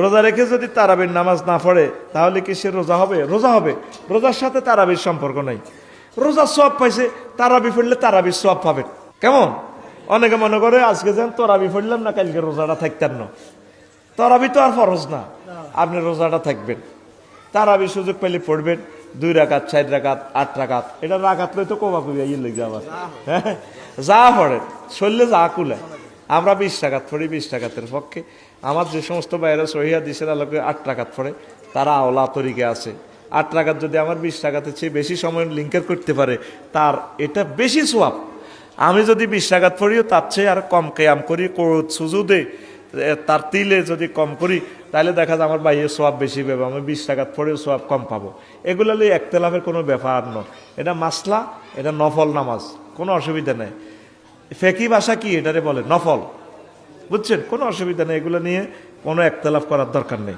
রোজা রেখে যদি তারাবির নামাজ না পড়ে, তাহলে কি সে রোজা হবে? রোজা হবে। রোজার সাথে তারাবির সম্পর্ক নাই। রোজা সব পাইছে, তারাবি পড়লে তারাবির সব পাবেন কেমন? অনেকে মনে করে, আজকে যেন তরাবি পড়লাম না, কালকে রোজাটা থাকতেন না। তরাবি তো আর ফরজ না। আপনি রোজাটা থাকবেন। তারাবি সুযোগ পেলে পড়বেন। দুই রাকাত, চার রাকাত, আট রাকাত। এটা রাকাত লই তো কবি ইয়ে লেগে আবার হ্যাঁ যা পড়েন, শরীরে যা কুলে আমরা বিশ টাকাত পড়ি, বিশ টাকাতের পক্ষে। আমার যে সমস্ত বাইরে সহিয়া দিশের আলোকে আট টাকাত পড়ে, তারা আওলা তরিকে আছে। আট টাকাত যদি আমার বিশ টাকাতে চেয়ে বেশি সময় লিঙ্কের করতে পারে, তার এটা বেশি সোয়াব। আমি যদি বিশ টাকাত পড়িও, তার চেয়ে আর কম কেয়াম করি কোরত সুজুদে তার তিলে যদি কম করি, তাহলে দেখা যায় আমার বাইরে সোয়াব বেশি পাবো, আমি বিশ টাকাত পড়েও সোয়াব কম পাবো। এগুলো একতলাফের কোনো ব্যাপার নয়। এটা মাসলা, এটা নফল নামাজ, কোনো অসুবিধা নেই। ফেকি ভাষা কি এটারে বলে? নফল। বুঝছেন? কোনো অসুবিধা নেই। এগুলো নিয়ে কোনো একতলাফ করার দরকার নেই।